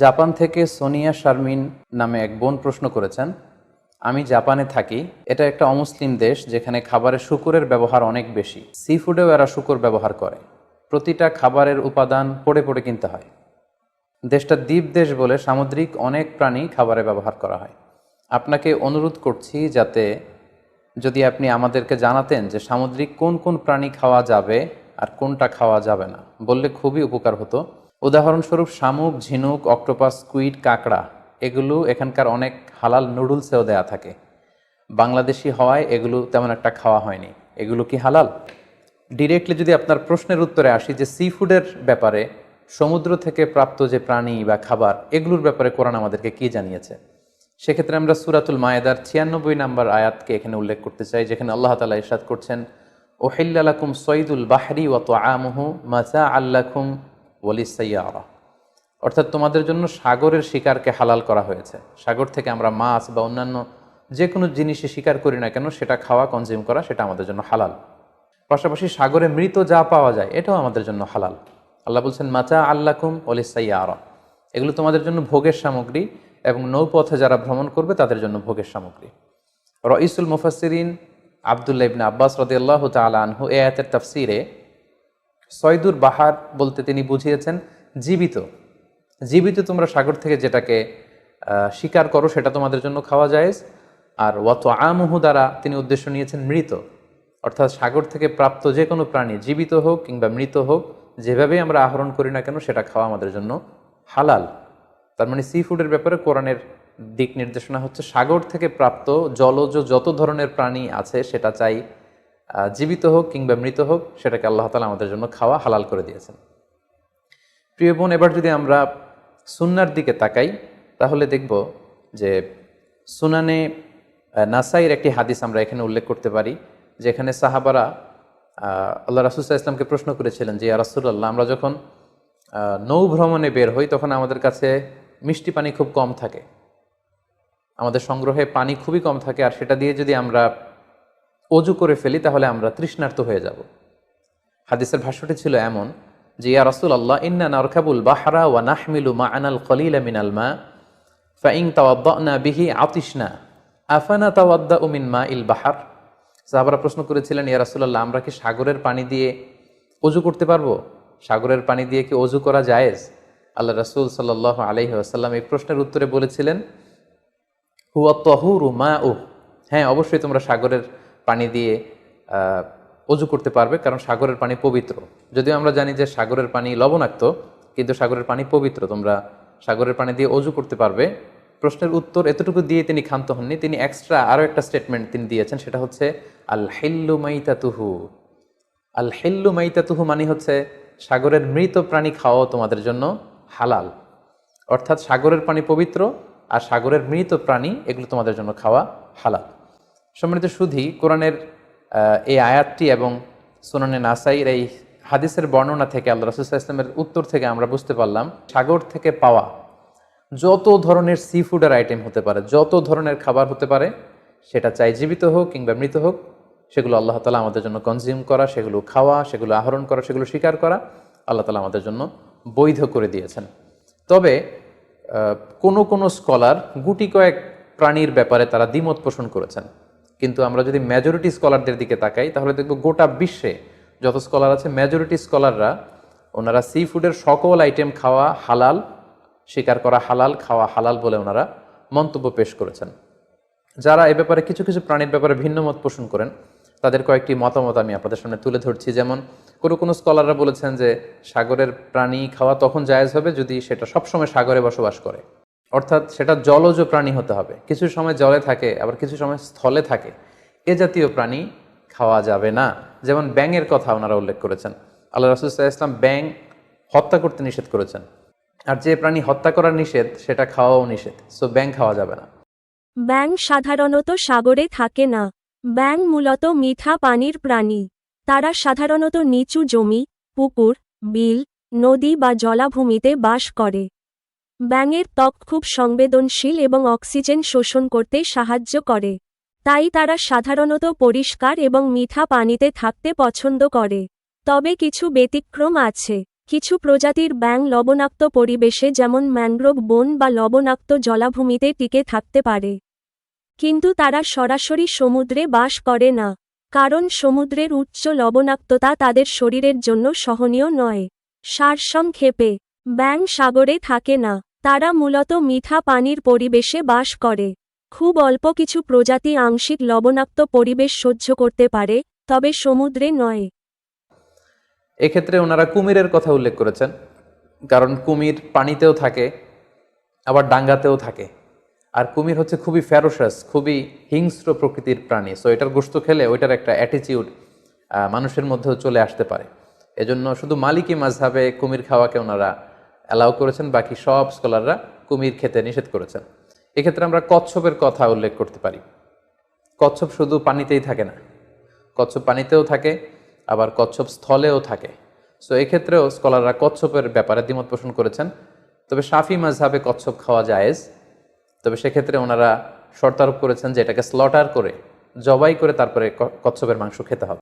Japan থেকে সোনিয়া শারমিন নামে এক বোন প্রশ্ন করেছেন, আমি জাপানে থাকি। এটা একটা অমুসলিম দেশ যেখানে খাবারে শুকুরের ব্যবহার অনেক বেশি। সি ফুডেও এরা শুকুর ব্যবহার করে। প্রতিটা খাবারের উপাদান পড়ে পড়ে কিনতে হয়। দেশটা দ্বীপ দেশ বলে সামুদ্রিক অনেক প্রাণী খাবারে ব্যবহার করা হয়। আপনাকে অনুরোধ করছি যাতে যদি আপনি আমাদেরকে জানাতেন যে সামুদ্রিক কোন কোন প্রাণী খাওয়া যাবে আর কোনটা খাওয়া যাবে না, বললে খুবই উপকার হতো। উদাহরণস্বরূপ শামুক, ঝিনুক, অক্টোপাস কুইড কাঁকড়া, এগুলো এখানকার অনেক হালাল নুডলসেও দেয়া থাকে। বাংলাদেশি হওয়ায় এগুলো তেমন একটা খাওয়া হয়নি। এগুলো কি হালাল? ডিরেক্টলি যদি আপনার প্রশ্নের উত্তরে আসি যে সি ফুডের ব্যাপারে, সমুদ্র থেকে প্রাপ্ত যে প্রাণী বা খাবার, এগুলোর ব্যাপারে কোরআন আমাদেরকে কি জানিয়েছে? সেক্ষেত্রে আমরা সুরাতুল মায়েদার ছিয়ানব্বই নাম্বার আয়াতকে এখানে উল্লেখ করতে চাই, যেখানে আল্লাহ তালা ইরশাদ করছেন ওহিল্লাকুম সঈদুল বাহরি ওয়াত আমহু মাজা আল্লাকুম ওয়ালিসাইয়ারা অর্থাৎ তোমাদের জন্য সাগরের শিকারকে হালাল করা হয়েছে। সাগর থেকে আমরা মাছ বা অন্যান্য যে কোনো জিনিসে শিকার করি না কেন, সেটা খাওয়া কনজিউম করা, সেটা আমাদের জন্য হালাল। পাশাপাশি সাগরে মৃত যা পাওয়া যায়, এটাও আমাদের জন্য হালাল। আল্লাহ বলছেন মাচা আল্লাকুম ওলিসাইয়ারা এগুলো তোমাদের জন্য ভোগের সামগ্রী এবং নৌপথে যারা ভ্রমণ করবে, তাদের জন্য ভোগের সামগ্রী। রইসুল মুফাসিরিন আবদুল্লাহ ইবনে আব্বাস রদিয়াল্লাহ তালা আনহু এ আয়াতের তাফসিরে সয়দুর বাহার বলতে তিনি বুঝিয়েছেন, জীবিত। জীবিত তোমরা সাগর থেকে যেটাকে শিকার করো সেটা তোমাদের জন্য খাওয়া যায় আর ওয়াত আমহু দ্বারা তিনি উদ্দেশ্য নিয়েছেন মৃত। অর্থাৎ সাগর থেকে প্রাপ্ত যে কোনো প্রাণী জীবিত হোক কিংবা মৃত হোক, যেভাবেই আমরা আহরণ করি না কেন সেটা খাওয়া আমাদের জন্য হালাল। তার মানে সি ফুডের ব্যাপারে কোরআনের দিক নির্দেশনা হচ্ছে, সাগর থেকে প্রাপ্ত জলজ যত ধরনের প্রাণী আছে সেটা চাই জীবিত হোক কিংবা মৃত হোক, সেটাকে আল্লাহ তালা আমাদের জন্য খাওয়া হালাল করে দিয়েছেন। প্রিয় বোন, এবার যদি আমরা সুন্নার দিকে তাকাই, তাহলে দেখব যে সুনানে নাসাইয়ের একটি হাদিস আমরা এখানে উল্লেখ করতে পারি, যেখানে সাহাবারা আল্লাহ রাসুল্লাহ ইসলামকে প্রশ্ন করেছিলেন যে রাসুল্লাহ আমরা যখন নৌ ভ্রমণে বের হই, তখন আমাদের কাছে মিষ্টি পানি খুব কম থাকে। আমাদের সংগ্রহে পানি খুবই কম থাকে, আর সেটা দিয়ে যদি আমরা অজু করে ফেলি, তাহলে আমরা তৃষ্ণার্ত হয়ে যাব। হাদিসের ভাষ্যটি ছিল এমন যে, ইয়া রাসুল আল্লাহ ইন্না নারকাবুল বাহারা ওয়া নাহমিলু মা আনাল খলিল মিনাল মা ফাইং তাওয়াদ্দানা বিহি আতিশনা, আফানা তাওয়াদ্দা উমিন মা ইল বাহার? সাহাবারা প্রশ্ন করেছিলেন, ইয়া রাসুলাল্লাহ, আমরা কি সাগরের পানি দিয়ে অজু করতে পারব? সাগরের পানি দিয়ে কি অজু করা জায়েজ? আল্লাহ রাসুল সাল্লাহ আলহি আসাল্লাম এই প্রশ্নের উত্তরে বলেছিলেন, হুয়া তহুরু মা ও হ্যাঁ অবশ্যই তোমরা সাগরের পানি দিয়ে অজু করতে পারবে কারণ সাগরের পানি পবিত্র। যদিও আমরা জানি যে সাগরের পানি লবণাক্ত, কিন্তু সাগরের পানি পবিত্র। তোমরা সাগরের পানি দিয়ে অজু করতে পারবে। প্রশ্নের উত্তর এতটুকু দিয়ে তিনি ক্ষান্ত হননি। তিনি এক্সট্রা আরও একটা স্টেটমেন্ট তিনি দিয়েছেন, সেটা হচ্ছে আল হেল্লু মাইতাতুহু। আল হেল্লু মাইতাতুহু মানে হচ্ছে, সাগরের মৃত প্রাণী খাওয়াও তোমাদের জন্য হালাল। অর্থাৎ সাগরের পানি পবিত্র আর সাগরের মৃত প্রাণী এগুলো তোমাদের জন্য খাওয়া হালাল। সম্মানিত সুধি, কোরআনের এই আয়াতটি এবং সোনানে নাসাইর এই হাদিসের বর্ণনা থেকে আল্লাহ রসুল্লাহ ইসলামের উত্তর থেকে আমরা বুঝতে পারলাম, সাগর থেকে পাওয়া যত ধরনের সি ফুডের আইটেম হতে পারে, যত ধরনের খাবার হতে পারে, সেটা চাই জীবিত হোক কিংবা মৃত হোক, সেগুলো আল্লাহ তালা আমাদের জন্য কনজিউম করা, সেগুলো খাওয়া, সেগুলো আহরণ করা, সেগুলো স্বীকার করা আল্লাহ তালা আমাদের জন্য বৈধ করে দিয়েছেন। তবে কোনো কোনো স্কলার গুটি কয়েক প্রাণীর ব্যাপারে তারা দ্বিমত পোষণ করেছেন। কিন্তু আমরা যদি মেজরিটি স্কলারদের দিকে তাকাই, তাহলে দেখব গোটা বিশ্বে যত স্কলার আছে মেজরিটি স্কলাররা ওনারা সি ফুডের সকল আইটেম খাওয়া হালাল স্বীকার করা হালাল, খাওয়া হালাল বলে ওনারা মন্তব্য পেশ করেছেন। যারা এ ব্যাপারে কিছু কিছু প্রাণীর ব্যাপারে ভিন্ন মত পোষণ করেন, তাদের কয়েকটি মতামত আমি আপনাদের সামনে তুলে ধরছি। যেমন, কোনো কোনো স্কলাররা বলেছেন যে সাগরের প্রাণী খাওয়া তখন জায়েজ হবে যদি সেটা সবসময় সাগরে বসবাস করে। অর্থাৎ সেটা জলজ প্রাণী হতে হবে। কিছু সময় জলে থাকে, আবার কিছু সময় স্থলে থাকে। এ জাতীয় প্রাণী খাওয়া যাবে না। যেমন ব্যাঙের কথা ওনারা উল্লেখ করেছেন। আল্লাহ রসুল্লাহ ইসলাম ব্যাং হত্যা করতে নিষেধ করেছেন। আর যে প্রাণী হত্যা করা নিষেধ, সেটা খাওয়াও নিষেধ। সো ব্যাং খাওয়া যাবে না। ব্যাং সাধারণত সাগরে থাকে না। ব্যাং মূলত মিঠা পানির প্রাণী। তারা সাধারণত নিচু জমি, পুকুর, বিল, নদী বা জলাভূমিতে বাস করে। ব্যাঙের ত্বক খুব সংবেদনশীল এবং অক্সিজেন শোষণ করতে সাহায্য করে। তাই তারা সাধারণত পরিষ্কার এবং মিঠা পানিতে থাকতে পছন্দ করে। তবে কিছু ব্যতিক্রম আছে। কিছু প্রজাতির ব্যাঙ লবণাক্ত পরিবেশে যেমন ম্যানগ্রোভ বন বা লবণাক্ত জলাভূমিতে টিকে থাকতে পারে। কিন্তু তারা সরাসরি সমুদ্রে বাস করে না। কারণ সমুদ্রের উচ্চ লবণাক্ততা তাদের শরীরের জন্য সহনীয় নয়। সারসংক্ষেপে, ব্যাঙ সাগরে থাকে না। তারা মূলত মিঠা পানির পরিবেশে বাস করে। খুব অল্প কিছু প্রজাতি আংশিক লবণাক্ত পরিবেশ সহ্য করতে পারে, তবে সমুদ্রে নয়। এক্ষেত্রে ওনারা কুমিরের কথা উল্লেখ করেছেন, কারণ কুমির পানিতেও থাকে, আবার ডাঙ্গাতেও থাকে। আর কুমির হচ্ছে খুবই ফ্যারোসাস খুবই হিংস্র প্রকৃতির প্রাণী সো এটার গোস্ত খেলে ওইটার একটা অ্যাটিচিউড মানুষের মধ্যেও চলে আসতে পারে। এজন্য শুধু মালিকি মাঝহাবে কুমির খাওয়াকে ওনারা অ্যালাউ করেছেন, বাকি সব স্কলাররা কুমির খেতে নিষেধ করেছেন। এক্ষেত্রে আমরা কচ্ছপের কথা উল্লেখ করতে পারি। কচ্ছপ শুধু পানিতেই থাকে না, কচ্ছপ পানিতেও থাকে, আবার কচ্ছপ স্থলেও থাকে। সো এক্ষেত্রেও স্কলাররা কচ্ছপের ব্যাপারে দ্বিমত পোষণ করেছেন। তবে শাফি মাঝহাবে কচ্ছপ খাওয়া জায়েজ। তবে সেক্ষেত্রে ওনারা শর্তারোপ করেছেন যে এটাকে স্লটার করে, জবাই করে তারপরে কচ্ছপের মাংস খেতে হবে।